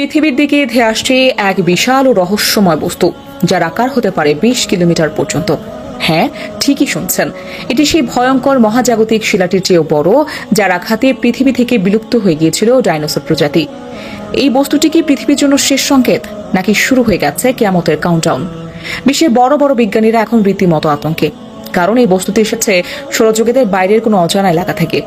পৃথিবীর দিকে ধেয়ে আসছে এক বিশাল ও রহস্যময় বস্তু, যার আকার হতে পারে বিশ কিলোমিটার পর্যন্ত। হ্যাঁ ঠিকই শুনছেন। এটি সেই ভয়ঙ্কর মহাজাগতিক শিলাটির চেয়েও বড়, যার আঘাতে পৃথিবী থেকে বিলুপ্ত হয়ে গিয়েছিল ডাইনোসর প্রজাতি। এই বস্তুটি কি পৃথিবীর জন্য শেষ সংকেত, নাকি শুরু হয়ে গেছে কেয়ামতের কাউন্টডাউন বিশ্বের বড় বড় বিজ্ঞানীরা এখন রীতিমতো আতঙ্কে, কারণ এই বস্তুটি এসেছে সৌরজগতের বাইরের কোনো অজানা এলাকা থেকে।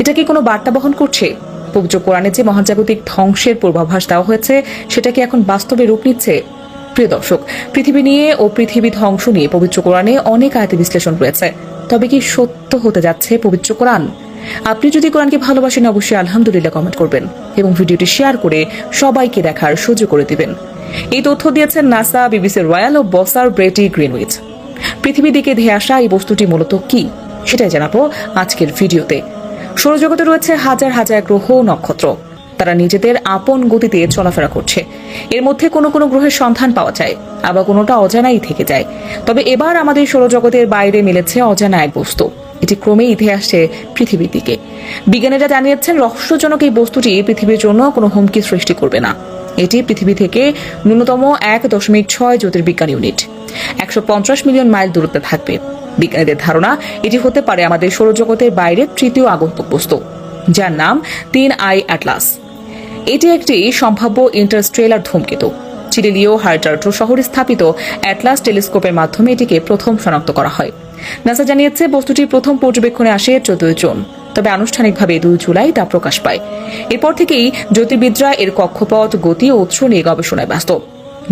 এটা কি কোনো বার্তা বহন করছে? পবিত্র কোরআনে যে মহাজাগতিক ধ্বংসের পূর্বাভাস দেওয়া হয়েছে, সেটা কি এখন বাস্তবে রূপ নিচ্ছে? প্রিয় দর্শক, পৃথিবী নিয়ে ও পৃথিবী ধ্বংস নিয়ে পবিত্র কোরআনে অনেক আয়তে বিশ্লেষণ রয়েছে। তবে কি সত্য হতে যাচ্ছে পবিত্র কোরআন? আপনি যদি কোরআনকে ভালোবাসেন, অবশ্যই আলহামদুলিল্লাহ কমেন্ট করবেন এবং ভিডিওটি শেয়ার করে সবাইকে দেখার সুযোগ করে দিবেন। এই তথ্য দিয়েছেন নাসা বিবিসি রয়্যাল ও বসার ব্রেটি গ্রিনউইচ। পৃথিবী দিকে ধেয়ে আসা এই বস্তুটি মূলত কি? সেটাই জানাব আজকের ভিডিওতে। সৌরজগতে রয়েছে হাজার হাজার গ্রহ নক্ষত্র। তারা নিজেদের আপন গতিতে চলাফেরা করছে। এর মধ্যে কোনো কোনো গ্রহের সন্ধান পাওয়া যায় আবার কোনোটা অজানাই থেকে যায়। তবে এবার আমাদের সৌরজগতের বাইরে মিলেছে অজানা এক বস্তু। এটি ক্রমেই ইতিহাসে আসছে পৃথিবীর দিকে। বিজ্ঞানীরা জানিয়েছেন রহস্যজনক এই বস্তুটি পৃথিবীর জন্য কোনো হুমকি সৃষ্টি করবে না। এটি পৃথিবী থেকে ন্যূনতম এক দশমিক ছয় জ্যোতির্বিজ্ঞান ইউনিট। একশো পঞ্চাশ মিলিয়ন মাইল দূরত্বে থাকবে। বিজ্ঞানীদের ধারণা, এটি হতে পারে আমাদের সৌরজগতের বাইরে তৃতীয় আগন্তুক বস্তু যার নাম তিন আই অ্যাটলাস। এটি একটি সম্ভাব্য ইন্টারস্ট্রেলার ধূমকেতু। চিলিলিও হার্টার্টো শহরে স্থাপিত অ্যাটলাস টেলিস্কোপের মাধ্যমে এটিকে প্রথম শনাক্ত করা হয়। নাসা জানিয়েছে বস্তুটি প্রথম পর্যবেক্ষণে আসে চোদ্দই জুন, তবে আনুষ্ঠানিকভাবে দুই জুলাই তা প্রকাশ পায়। এরপর থেকেই জ্যোতির্বিদরা এর কক্ষপথ, গতি ও উৎস নিয়ে গবেষণায় ব্যস্ত।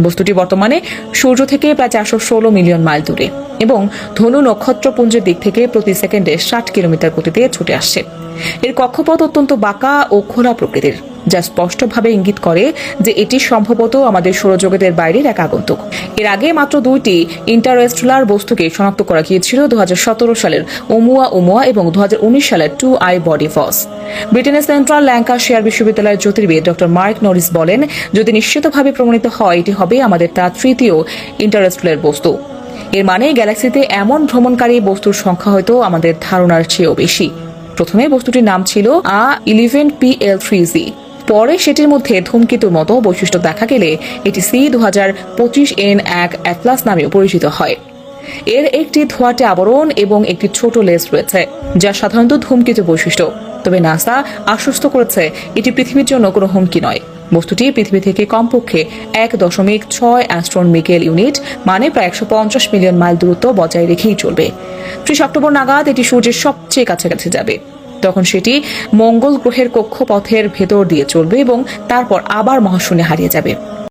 বস্তুটি বর্তমানে সূর্য থেকে প্রায় চারশো ষোলো মিলিয়ন মাইল দূরে। এবং ধনু নক্ষত্রপুঞ্জের দিক থেকে প্রতি সেকেন্ডে ষাট কিলোমিটার গতিতে ছুটে আসছে এর কক্ষপথ অত্যন্ত বাঁকা ও খোলা প্রকৃতির, যা স্পষ্টভাবে ইঙ্গিত করে যে এটি সম্ভবত আমাদের সৌরজগতের বাইরের এক আগন্তুক। এর আগে মাত্র দুইটি ইন্টারস্টেলার বস্তুকে শনাক্ত করা গিয়েছিল দু হাজার সতেরো সালের ওমুয়া ওমুয়া এবং দু হাজার উনিশ সালের টু আই বডি ফস। ব্রিটেনের সেন্ট্রাল ল্যাঙ্কা শেয়ার বিশ্ববিদ্যালয়ের জ্যোতির্বিদ ডক্টর মার্ক নরিস বলেন, যদি নিশ্চিতভাবে প্রমাণিত হয়, এটি হবে আমাদের তা তৃতীয় ইন্টারস্টেলার বস্তু। এর মানে গ্যালাক্সিতে এমন ভ্রমণকারী বস্তুর সংখ্যা হয়তো আমাদের ধারণার চেয়েও বেশি। প্রথমে বস্তুটির নাম ছিল A eleven P L three G পরে সেটির মধ্যে ধূমকেতুর মতো বৈশিষ্ট্য দেখা গেলে এটি সি দু হাজার পঁচিশ এন এক অ্যাটলাস নামেও পরিচিত হয়। এর একটি ধোঁয়াটে আবরণ এবং একটি ছোট লেজ রয়েছে, যা সাধারণত ধূমকেতু বৈশিষ্ট্য। তবে নাসা আশ্বস্ত করেছে, এটি পৃথিবীর জন্য কোনো হুমকি নয়। বস্তুটি পৃথিবী থেকে কমপক্ষে এক দশমিক ছয় অ্যাস্ট্রন মিকেল ইউনিট মানে প্রায় একশো পঞ্চাশ মিলিয়ন মাইল দূরত্ব বজায় রেখেই চলবে। ত্রিশ অক্টোবর নাগাদ এটি সূর্যের সবচেয়ে কাছাকাছি যাবে। তখন সেটি মঙ্গল গ্রহের কক্ষপথের ভেতর দিয়ে চলবে এবং তারপর আবার মহাশূন্যে হারিয়ে যাবে।